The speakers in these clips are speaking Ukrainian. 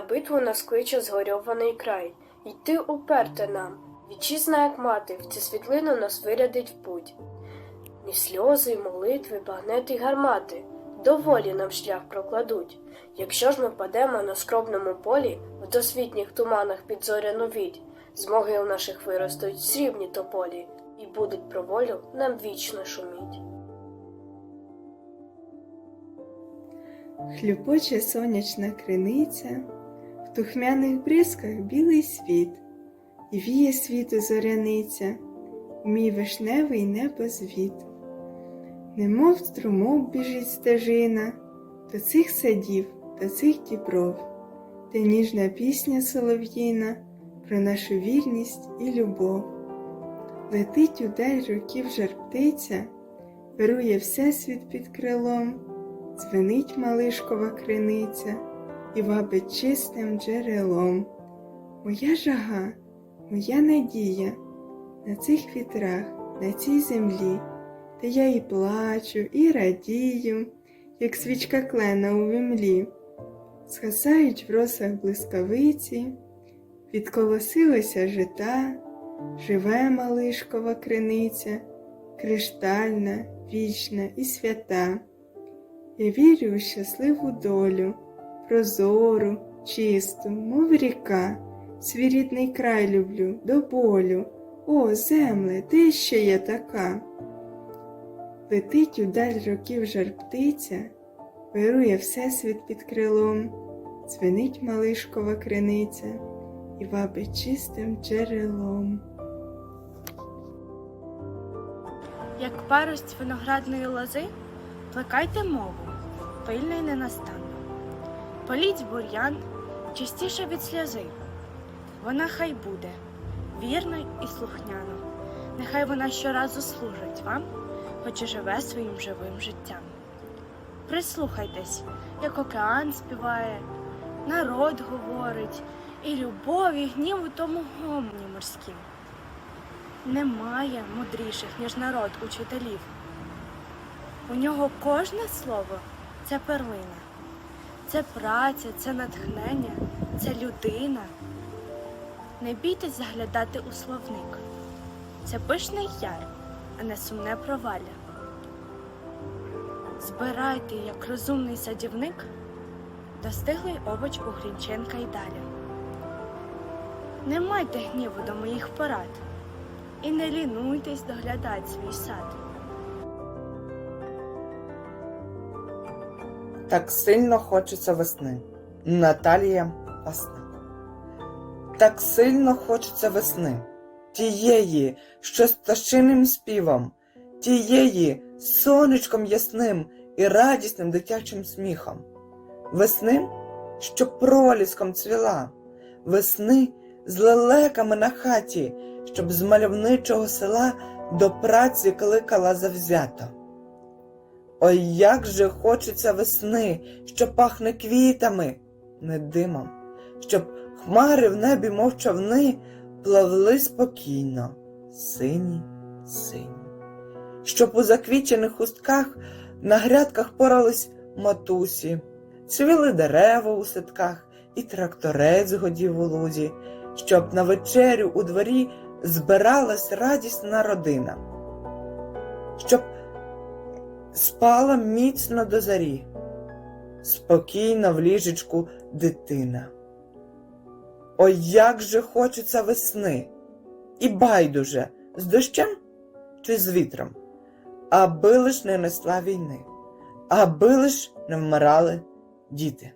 На битву нас кличе згорьований край. Йти уперте нам. Вітчизна, як мати, в цю світлину нас вирядить в путь. Ні сльози, й молитви, багнети й гармати доволі нам шлях прокладуть. Якщо ж ми падемо на скромному полі, в досвітніх туманах під зоряну відь, з могил наших виростуть срібні тополі, і будуть про волю нам вічно шуміть. Хлюпоче сонячна криниця, в тухмяних бризках білий світ, і віє світу зоряниця, у мій вишневий небозвіт. Немов струмок біжить стежина до цих садів, до цих дібров, де ніжна пісня солов'їна про нашу вірність і любов. Летить удаль років жар птиця, вирує всесвіт під крилом. Дзвенить малишкова криниця і вабить чистим джерелом. Моя жага, моя надія на цих вітрах, на цій землі, де я і плачу, і радію, як свічка клена у вимлі. Згасають в росах блискавиці, відколосилися жита, живе малишкова криниця, криштальна, вічна і свята. Я вірю у щасливу долю, прозору, чисту, мов ріка, свій рідний край люблю до болю. О, земле, ти ще є така. Летить удаль років жар птиця, вирує всесвіт під крилом, дзвенить малишкова криниця і вабить чистим джерелом. Як парость виноградної лози, плекайте мову, пильно й ненастанно. Політь бур'ян чистіше від сльози. Вона хай буде вірно і слухняно. Нехай вона щоразу служить вам, хоч і живе своїм живим життям. Прислухайтесь, як океан співає, народ говорить, і любов, і гнів у тому гомні морськім. Немає мудріших, ніж народ учителів. У нього кожне слово це перлина, це праця, це натхнення, це людина. Не бійтесь заглядати у словник. Це пишний яр, а не сумне провалля. Збирайте, як розумний садівник, достиглий овоч у Грінченка й далі. Не майте гніву до моїх порад і не лінуйтесь доглядати свій сад. Так сильно хочеться весни. Наталія Пасник. Так сильно хочеться весни, тієї, що з пташиним співом, тієї сонечком ясним і радісним дитячим сміхом, весни, що проліском цвіла, весни з лелеками на хаті, щоб з мальовничого села до праці кликала завзято. Ой, як же хочеться весни, що пахне квітами, не димом, щоб хмари в небі, мов човни, пливли спокійно, сині, сині, щоб у заквічених хустках на грядках порались матусі, цвіли дерева у садках, і тракторець годів у лузі, щоб на вечерю у дворі збиралась радісна родина, щоб спала міцно до зарі, спокійна в ліжечку дитина. Ой, як же хочеться весни, і байдуже, з дощем чи з вітром, аби лиш не несла війни, аби лиш не вмирали діти.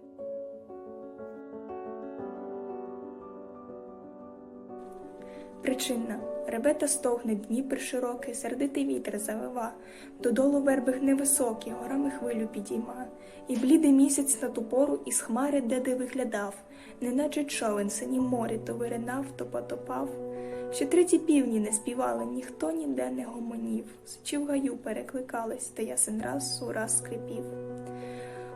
Причина ребета стогне Дніпр широкий, сердитий вітер завива, додолу верби невисокі, горами хвилю підійма, і блідий місяць на ту пору із хмари деде виглядав, неначе човен синім морі то виринав, то потопав. Ще треті півні не співали, ніхто ніде не гомонів, Сичі в гаю перекликались, та ясен раз ураз скрипів.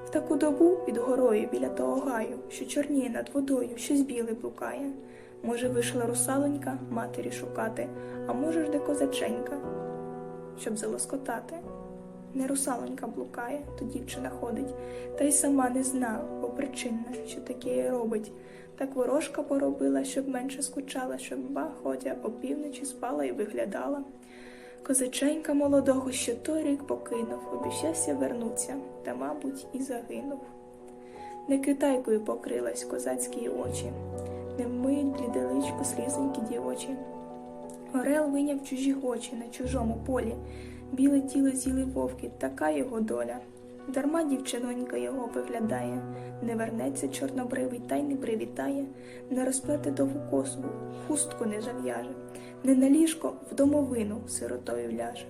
В таку добу під горою біля того гаю, що чорніє над водою, щось біле блукає. Може, вийшла русалонька матері шукати, а може ж де козаченька, щоб залоскотати. Не русалонька блукає, то дівчина ходить, та й сама не зна, бо причинна, що таке робить. Так ворожка поробила, щоб менше скучала, щоб ба, ходя опівночі спала і виглядала. Козаченька молодого, що той рік покинув, обіщався вернуться, та, мабуть, і загинув. Не китайкою покрилась козацькі очі, не вмиють бліделичко слізенькі дівочі. Орел виняв чужі очі на чужому полі, біле тіло з'їли вовки, така його доля. Дарма дівчинонька його виглядає, не вернеться чорнобривий та й не привітає, не розплете довгу косу, хустку не зав'яже, не на ліжко в домовину сиротою ляже.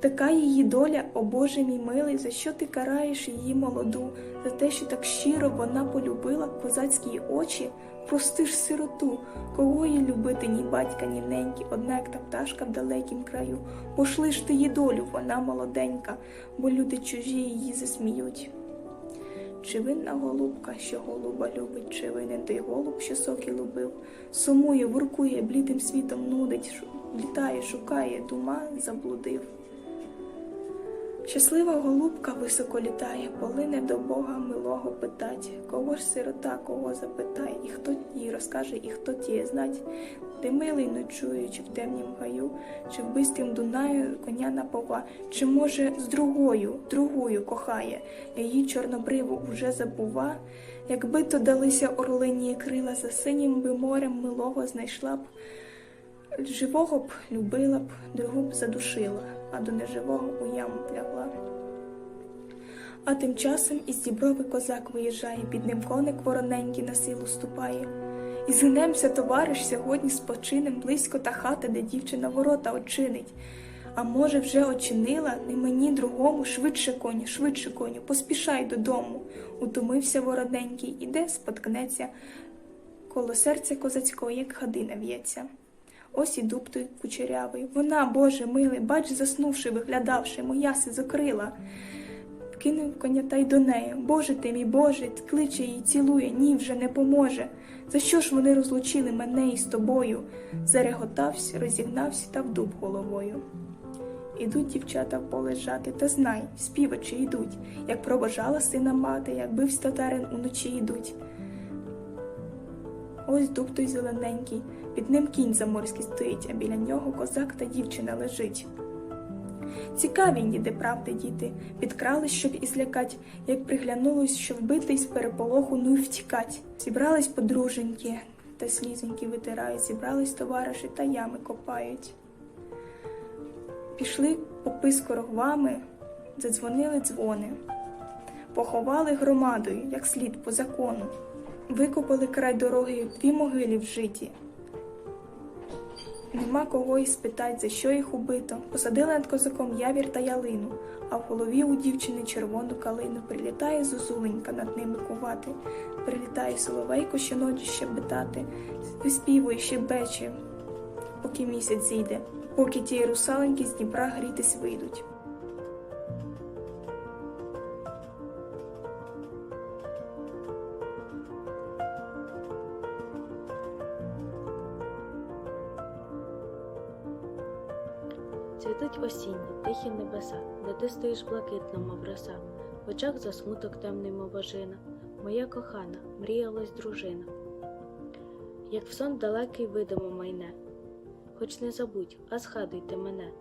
Така її доля, о Боже мій милий, за що ти караєш її молоду, за те, що так щиро вона полюбила козацькі очі, прости ж сироту, кого їй любити ні батька, ні неньки, однак та пташка в далекім краю. Пошли ж ти її долю, вона молоденька, бо люди чужі її засміють. Чи винна голубка, що голуба любить, чи винен той голуб, що соки любив, сумує, воркує, блідим світом нудить, літає, шукає, дума заблудив. Щаслива голубка високо літає, полине до Бога милого питать, кого ж сирота, кого запитає, і хто їй розкаже, і хто тіє знать, де милий ночує, чи в темнім гаю, чи в бистрім Дунаю коня напова, чи може з другою, другою кохає, її чорнобриву уже забува, якби то далися орлині крила, за синім би морем милого знайшла б. Живого б любила б, другу б задушила, а до неживого у яму б лягла. А тим часом із діброви козак виїжджає, під ним коник вороненький на силу ступає. І згнемся, товариш, сьогодні спочинем близько та хата, де дівчина ворота очинить. А може, вже очинила, не мені другому, швидше коню, швидше коню, поспішай додому. Утомився вороненький, іде, споткнеться, коло серця козацького, як хадина в'ється. Ось і дуб той кучерявий. Вона, Боже милий, бач, заснувши, виглядавши, моя си закрила. Кинув коня та й до неї. Боже ти мій Боже, кличе її, цілує, ні, вже не поможе. За що ж вони розлучили мене із тобою? Зареготався, розігнався та в дуб головою. Ідуть дівчата в поле жати, та знай, співачі йдуть, як пробажала сина мати, як бивсь татарин уночі йдуть. Ось дуб той зелененький, під ним кінь заморський стоїть, а біля нього козак та дівчина лежить. Цікаві ніде правди діти, підкрались, щоб і злякать, як приглянулось, що вбитий з переполоху ну й втікать. Зібрались подруженьки та слізеньки витирають, зібрались товариші та ями копають. Пішли попи з корогвами, задзвонили дзвони, поховали громадою, як слід по закону. Викопали край дороги дві могилі в житі. Нема кого й спитать, за що їх убито. Посадили над козаком явір та ялину, а в голові у дівчини червону калину. Прилітає зозуленька над ними кувати, прилітає соловейко щоночі щебетати, виспівує щебече, поки місяць зійде, поки ті русаленьки з Дніпра грітись вийдуть. Цвітуть осінні, тихі небеса, де ти стоїш блакитно, мов роса, в очах засмуток темний, мов ожина, моя кохана, мріялась дружина. Як в сон далекий видимо майне, хоч не забудь, а згадуйте мене.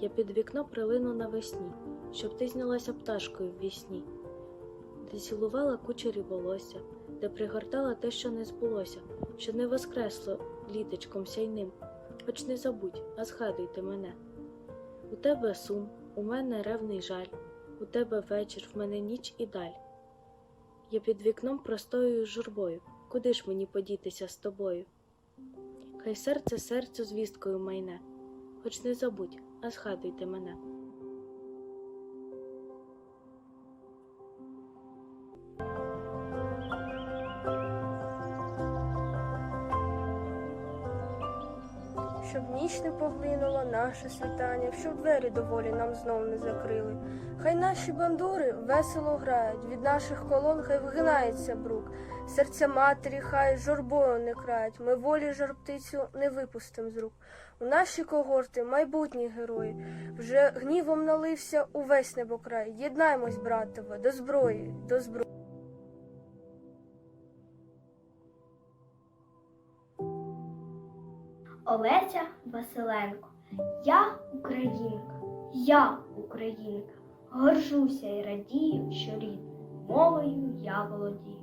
Я під вікно прилину навесні, щоб ти знялася пташкою в вісні, де цілувала кучері волосся, де пригортала те, що не збулося, що не воскресло літочком сяйним. Хоч не забудь, а згадуйте мене. У тебе сум, у мене ревний жаль, у тебе вечір, в мене ніч і даль. Я під вікном простою журбою, куди ж мені подітися з тобою? Хай серце серцю звісткою майне, хоч не забудь, а згадуйте мене. Щоб ніч не поглинула наше світання, щоб двері доволі нам знов не закрили. Хай наші бандури весело грають, від наших колон хай вигинається брук. Серця матері хай журбою не крають, ми волі жарптицю не випустим з рук. У наші когорти майбутні герої, вже гнівом налився увесь небокрай. Єднаймось, братове, до зброї, до зброї. Олеся Василенко. Я українка, я українка. Горжуся і радію, що рідною мовою я володію.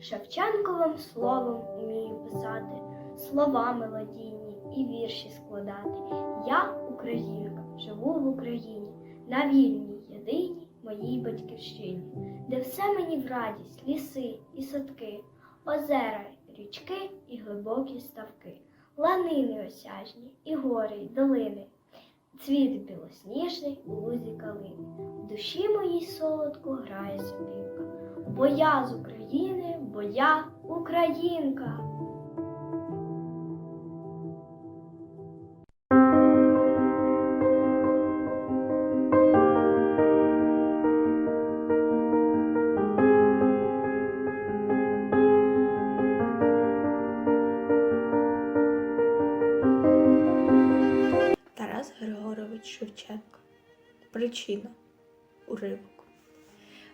Шевченковим словом вмію писати, слова мелодійні і вірші складати. Я українка, живу в Україні, на вільній єдиній моїй батьківщині, де все мені в радість, ліси і садки, озера, річки і глибокі ставки ланини осяжні, і гори, й долини, цвіт білосніжний лузі калини. В душі моїй солодко грає сопілка, бо я з України, бо я українка. Причина уривок.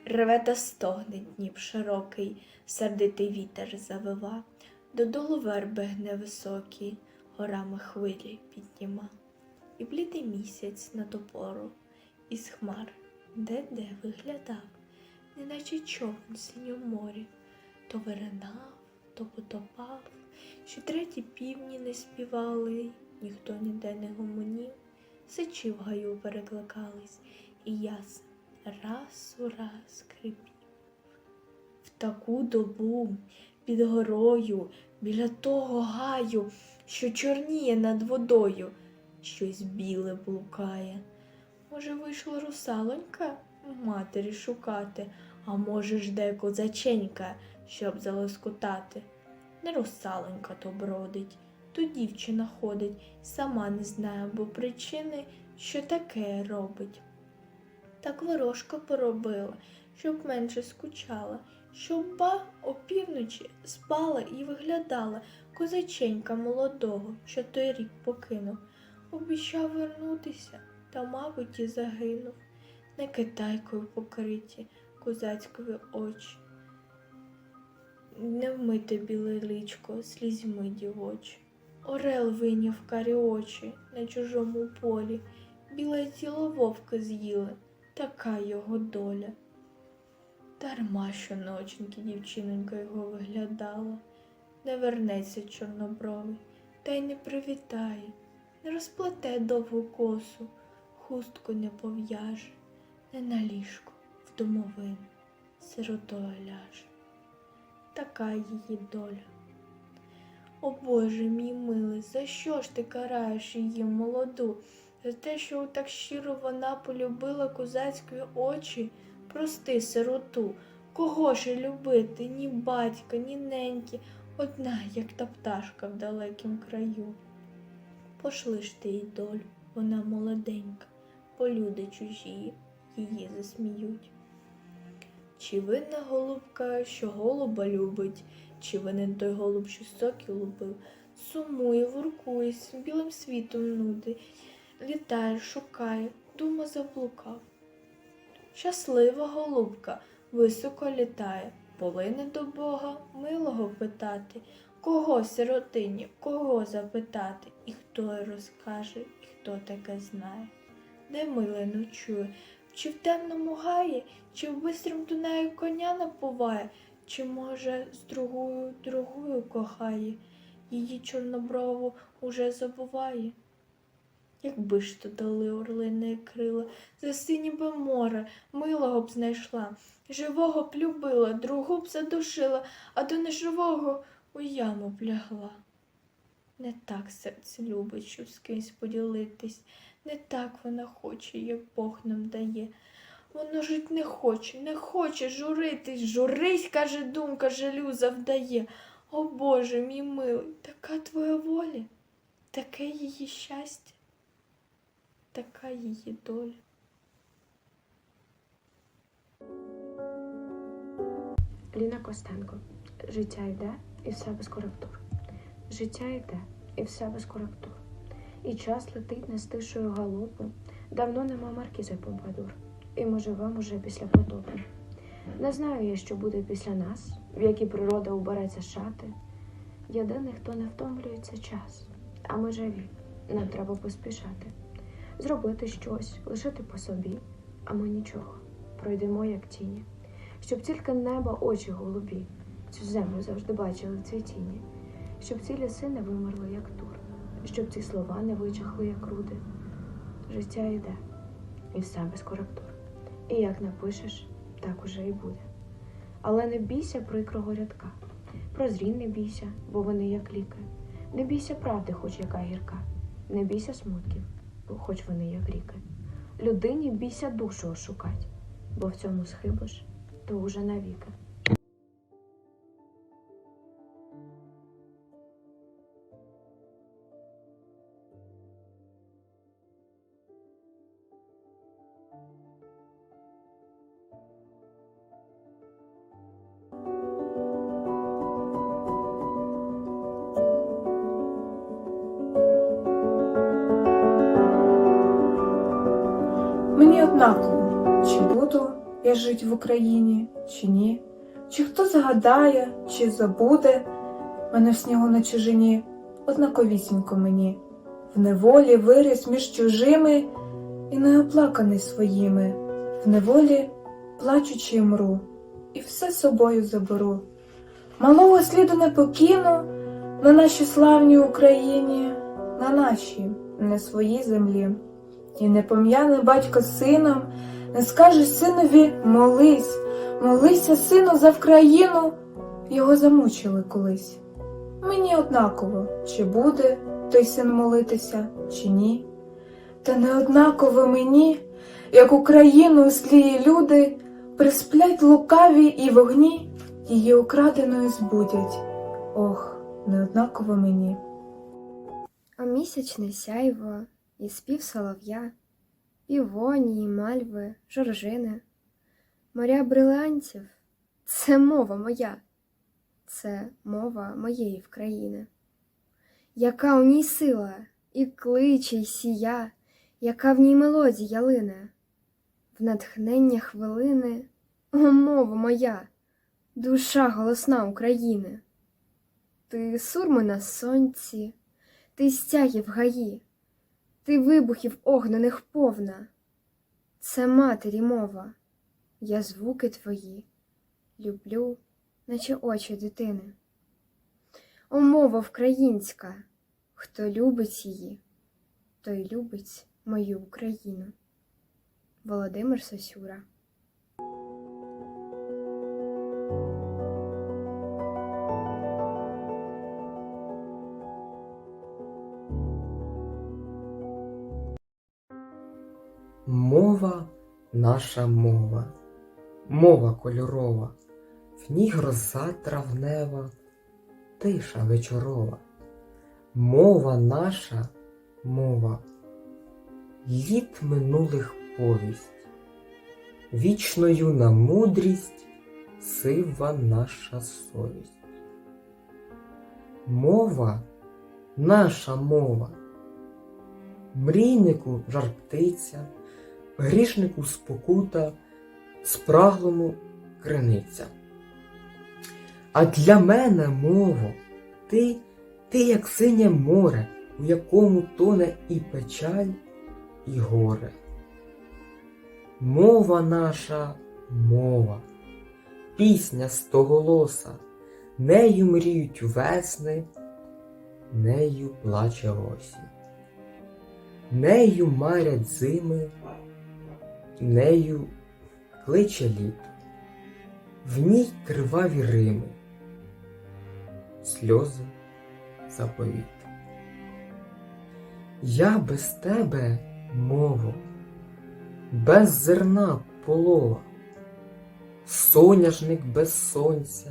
Реве та стогне Дніп широкий, сердитий вітер завива, додолу верби гне високі, горами хвилі підніма. І блідий місяць на топору, із хмар де-де виглядав, неначе човен синьому морі, то виринав, то потопав, що треті півні не співали, ніхто ніде не гомонів, сичі в гаю перекликались, і ясен раз у раз крипів. В таку добу під горою, біля того гаю, що чорніє над водою, щось біле блукає. Може, вийшла русалонька матері шукати, а може, жде козаченька, щоб залоскотати. Не русалонька то бродить, то дівчина ходить, сама не знає, бо причини, що таке робить. Так ворожка поробила, щоб менше скучала, щоб ба опівночі спала і виглядала козаченька молодого, що той рік покинув. Обіщав вернутися, та, мабуть, і загинув. Не китайкою покриті козацькові очі. Не вмите біле личко слізьми дівочі. Орел виняв карі очі на чужому полі, біле тіло вовка з'їли, така його доля. Дарма щоноченьки дівчинонька його виглядала, не вернеться чорнобровий, та й не привітає, не розплете довгу косу, хустку не пов'яже, не на ліжко в домовину сиротою ляже. Така її доля. О Боже мій милий, за що ж ти караєш її молоду? За те, що так щиро вона полюбила козацькі очі, прости сироту, кого ж любити, ні батька, ні неньки, одна, як та пташка в далекім краю. Пошли ж ти їй долю, вона молоденька, бо люди чужі її засміють. Чи винна голубка, що голуба любить, чи винен той голуб, що соки лубив, сумує, воркує, білим світом нуди, літає, шукає, дума заблукав. Щаслива голубка високо літає, повинен до Бога милого питати, кого сиротині, кого запитати, і хто розкаже, і хто таке знає. Де миле ночує, чи в темному гаї, чи в бистрім Дунаї коня напуває, чи, може, з другою другою кохає, її чорноброву уже забуває. Якби ж то дали орлине крила, за сині би море, милого б знайшла, живого б любила, другу б задушила, а до неживого у яму б лягла. Не так серце любить, щоб з кимсь поділитись, не так вона хоче, як Бог нам дає. Воно жить не хоче, не хоче журитись, журись, каже думка, жалю завдає. О Боже, мій милий, така твоя воля. Таке її щастя, така її доля. Ліна Костенко. Життя йде і все без коректур. Життя йде і все без коректур. І час летить нестишою галопом. Давно нема маркізи Помпадур. І ми живемо уже після потопу. Не знаю я, що буде після нас, в які природа убереться шати. Єдиний, хто не втомлюється час, а ми живі, нам треба поспішати. Зробити щось, лишити по собі, а ми нічого. Пройдемо як тіні щоб тільки неба очі голубі, цю землю завжди бачили в цвітінні, щоб ці ліси не вимерли, як тур, щоб ці слова не вичахли, як руди. Життя йде, і все без коректур. І як напишеш, так уже і буде. Але не бійся прикрого рядка, прозрінь не бійся, бо вони як ліки. Не бійся правди, хоч яка гірка, не бійся смутків, бо хоч вони як ріки. Людині бійся душу ошукать, бо в цьому схибиш то уже навіки. Я в Україні, чи ні, чи хто згадає, чи забуде мене в снігу на чужині, однаковісінько мені, в неволі виріс між чужими і неоплаканий своїми, в неволі плачучи мру, і все собою заберу. Малого сліду не покину на нашій славній Україні, на нашій, не своїй землі. І не пом'яне батько сином, не скаже синові молись, молися, сину, за Вкраїну. Його замучили колись. Мені однаково, чи буде той син молитися, чи ні. Та не однаково мені, як Україну злії люди присплять лукаві і вогні, її украденою збудять. Ох, не однаково мені. А місячне сяйво і спів солов'я, півоні, і мальви, жоржини, моря брилянців це мова моя, це мова моєї вкраїни. Яка у ній сила, і кличе, й сія, яка в ній мелодія лине, в натхнення хвилини, о, мова моя, душа голосна України. Ти сурми на сонці, ти стяги в гаї, ти вибухів огнених повна. Це матері мова, я звуки твої люблю, наче очі дитини. О, мова українська, хто любить її, той любить мою Україну. Володимир Сосюра наша мова, мова кольорова, в ній гроза травнева, тиша вечорова. Мова наша мова, літ минулих повість, вічно юна мудрість, сива наша совість. Мова наша мова, мрійнику жар птиця, грішнику спокута, спраглому криниця. А для мене, мово, ти, ти як синє море, у якому тоне і печаль, і горе. Мова наша мова, пісня стоголоса, нею мріють весни, нею плаче осінь. Нею марять зими, нею кличе літо, в ній криваві рими, сльози заповіт. Я без тебе, мово, без зерна полова, соняшник без сонця,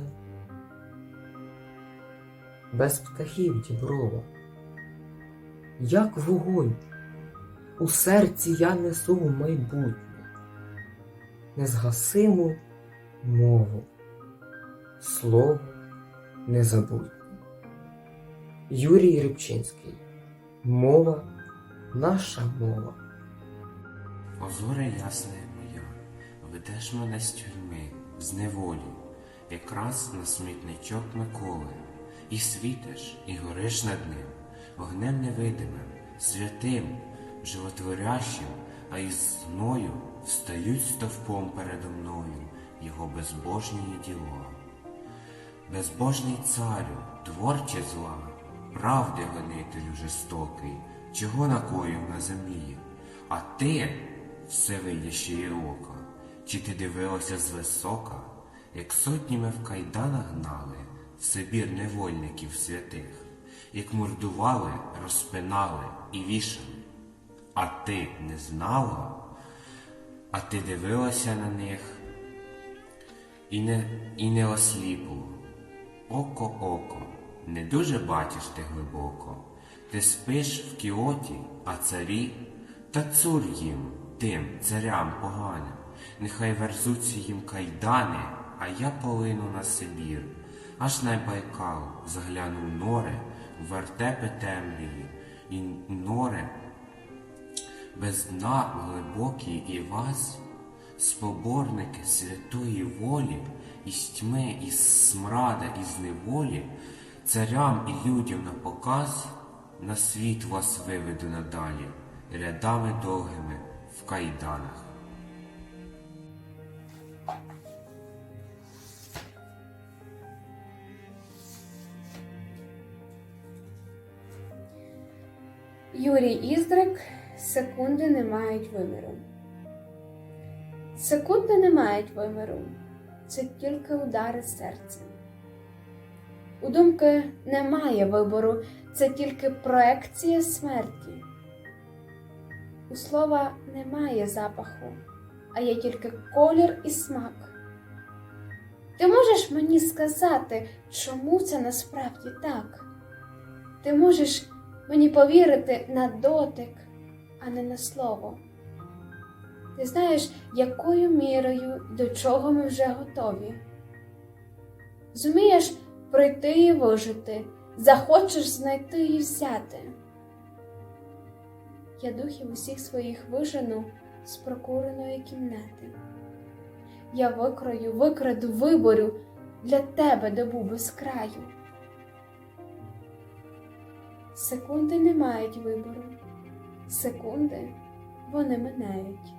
без птахів діброва. як вогонь. У серці я несу в майбутнє, незгасиму мову, слово незабутнє. Юрій Рибчинський. Мова наша мова. Озоре ясне моя, ведеш мене з тюрми, з неволі, якраз на смітничок Миколи, і світиш, і гориш над ним, вогнем невидимим, святим, животворящим, а із мною встають стовпом передо мною його безбожні діла. Безбожний царю, творче зла, правди гонителю жорстокий, чого накоїв на землі, а ти, всевидящий ока, чи ти дивилася звисока, як сотнями в кайданах гнали в Сибір невольників святих, як мордували, розпинали і вішали. А ти не знала, а ти дивилася на них і не, і не осліпло. Око, око, не дуже бачиш ти глибоко. Ти спиш в кіоті, а царі, та цур їм, тим царям поганим. Нехай верзуться їм кайдани, а я полину на Сибір. Аж на Байкал заглянув нори, вертепи темряві, і нори без дна і вас, споборники святої волі, із тьми, із смрада, із неволі, царям і людям на показ, на світ вас виведу надалі, рядами довгими в кайданах. Юрій Іздрик секунди не мають виміру. Секунди не мають виміру, це тільки удари серця. У думки немає вибору, це тільки проекція смерті. У слова немає запаху, а є тільки колір і смак. Ти можеш мені сказати, чому це насправді так? Ти можеш мені повірити на дотик, а не на слово. Ти знаєш, якою мірою до чого ми вже готові. Зумієш пройти і вижити, захочеш знайти і взяти. Я духів усіх своїх вижену з прокуреної кімнати. Я викрою, викраду, виборю для тебе добу без краю. Секунди не мають вибору, секунди вони минають.